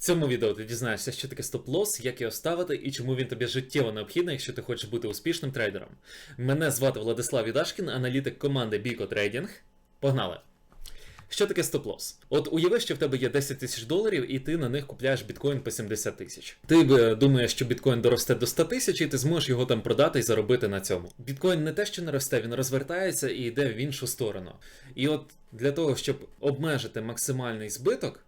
цьому відео ти дізнаєшся, що таке стоп-лосс, як його ставити і чому він тобі життєво необхідний, якщо ти хочеш бути успішним трейдером. Мене звати Владислав Відашкін, аналітик команди Bico Trading. Погнали! Що таке стоп-лосс? От уяви, що в тебе є 10 тисяч доларів, і ти на них купляєш біткоін по 70 тисяч. Ти б, думаєш, що біткоін доросте до 100 тисяч, і ти зможеш його там продати і заробити на цьому. Біткоін не те, що не росте, він розвертається і йде в іншу сторону. І от для того, щоб обмежити максимальний збиток,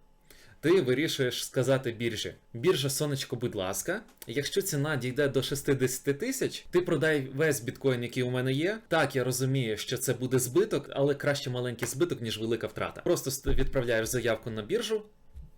ти вирішуєш сказати біржі: біржа, сонечко, будь ласка, якщо ціна дійде до 60 тисяч, ти продай весь біткоін, який у мене є. Так, я розумію, що це буде збиток, але краще маленький збиток, ніж велика втрата. Просто відправляєш заявку на біржу.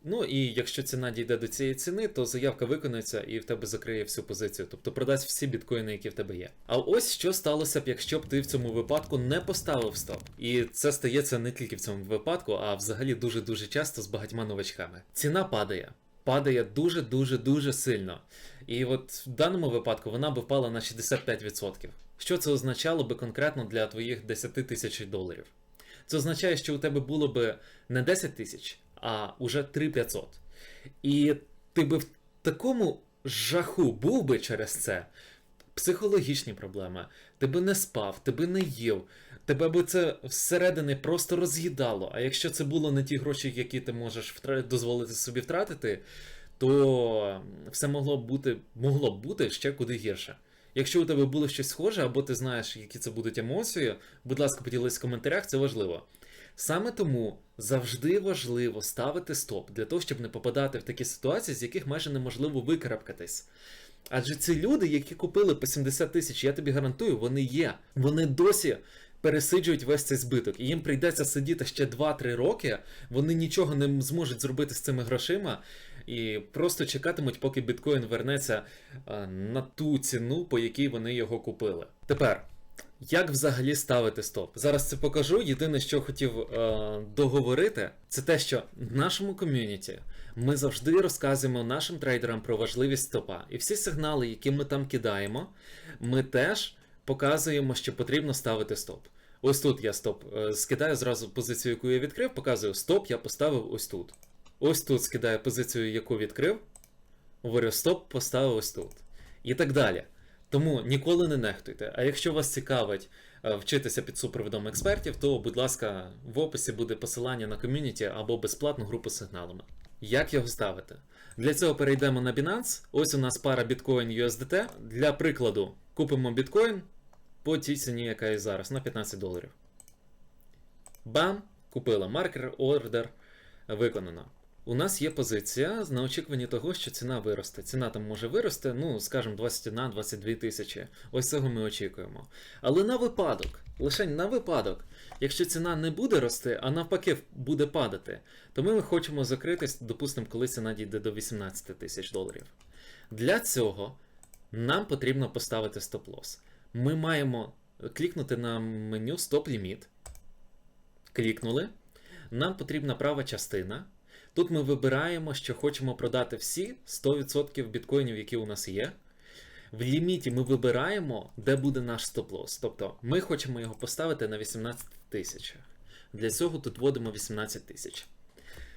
Ну і якщо ціна дійде до цієї ціни, то заявка виконується і в тебе закриє всю позицію, тобто продасть всі біткоїни, які в тебе є. А ось що сталося б, якщо б ти в цьому випадку не поставив стоп. І це стається не тільки в цьому випадку, а взагалі дуже дуже часто з багатьма новачками. Ціна падає. Падає дуже дуже дуже сильно. І от в даному випадку вона би впала на 65%. Що це означало би конкретно для твоїх 10 тисяч доларів? Це означає, що у тебе було би не 10 тисяч, а уже 3500. І ти би в такому жаху був би через це. Психологічні проблеми, ти би не спав, ти би не їв, тебе би це всередини просто роз'їдало. А якщо це було не ті гроші, які ти можеш дозволити собі втратити, то все могло б бути, могло бути ще куди гірше. Якщо у тебе було щось схоже, або ти знаєш, які це будуть емоції, будь ласка, поділись в коментарях, це важливо. Саме тому завжди важливо ставити стоп для того, щоб не попадати в такі ситуації, з яких майже неможливо викарабкатись. Адже ці люди, які купили по 70 тисяч, я тобі гарантую, вони є. Вони досі пересиджують весь цей збиток. І їм прийдеться сидіти ще 2-3 роки, вони нічого не зможуть зробити з цими грошима. І просто чекатимуть, поки біткоін вернеться е, на ту ціну, по якій вони його купили. Тепер, як взагалі ставити стоп? Зараз це покажу. Єдине, що хотів е, договорити, це те, що в нашому ком'юніті ми завжди розказуємо нашим трейдерам про важливість стопа. І всі сигнали, які ми там кидаємо, ми теж показуємо, що потрібно ставити стоп. Ось тут я стоп е, скидаю зразу позицію, яку я відкрив, показую стоп, я поставив ось тут. Ось тут скидаю позицію, яку відкрив. Говорю, стоп, поставив ось тут. І так далі. Тому ніколи не нехтуйте. А якщо вас цікавить е, вчитися під супроводом експертів, то, будь ласка, в описі буде посилання на ком'юніті або безплатну групу з сигналами. Як його ставити? Для цього перейдемо на Binance. Ось у нас пара Bitcoin USDT. Для прикладу, купимо біткоін по тій ціні, яка є зараз, на 15 доларів. Бам! Купила маркер, ордер, виконано. У нас є позиція на очікуванні того, що ціна виросте. Ціна там може вирости, ну, скажімо, 21-22 тисячі. Ось цього ми очікуємо. Але на випадок, лише на випадок, якщо ціна не буде рости, а навпаки буде падати, то ми хочемо закритись, допустимо, коли ціна дійде до 18 тисяч доларів. Для цього нам потрібно поставити стоп-лосс. Ми маємо клікнути на меню стоп-ліміт. Клікнули. Нам потрібна права частина. Тут ми вибираємо, що хочемо продати всі 100% біткоїнів, які у нас є. В ліміті ми вибираємо, де буде наш стоп-лосс. Тобто ми хочемо його поставити на 18 тисячах. Для цього тут вводимо 18 тисяч.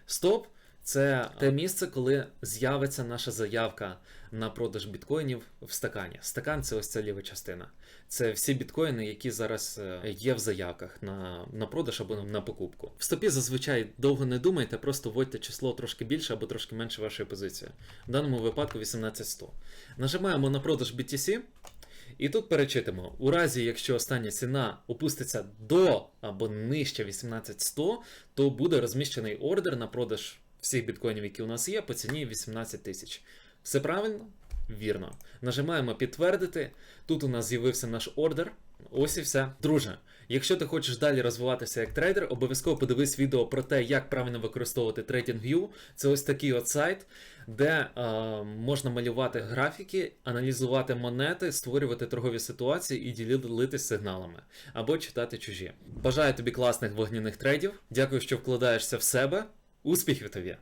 Стоп це те місце, коли з'явиться наша заявка на продаж біткоїнів в стакані. Стакан це ось ця ліва частина. Це всі біткоїни, які зараз е, є в заявках на, на продаж або на покупку. В стопі зазвичай довго не думайте, просто вводьте число трошки більше або трошки менше вашої позиції. В даному випадку 18100. Нажимаємо на продаж BTC. І тут перечитимо, у разі, якщо остання ціна опуститься до або нижче 18100, то буде розміщений ордер на продаж всіх біткоїнів, які у нас є, по ціні 18 тисяч. Все правильно? Вірно. Нажимаємо підтвердити. Тут у нас з'явився наш ордер. Ось і все. Друже, якщо ти хочеш далі розвиватися як трейдер, обов'язково подивись відео про те, як правильно використовувати TradingView. Це ось такий от сайт, де е, можна малювати графіки, аналізувати монети, створювати торгові ситуації і ділитись сигналами або читати чужі. Бажаю тобі класних вогняних трейдів. Дякую, що вкладаєшся в себе. Успіхів тобі!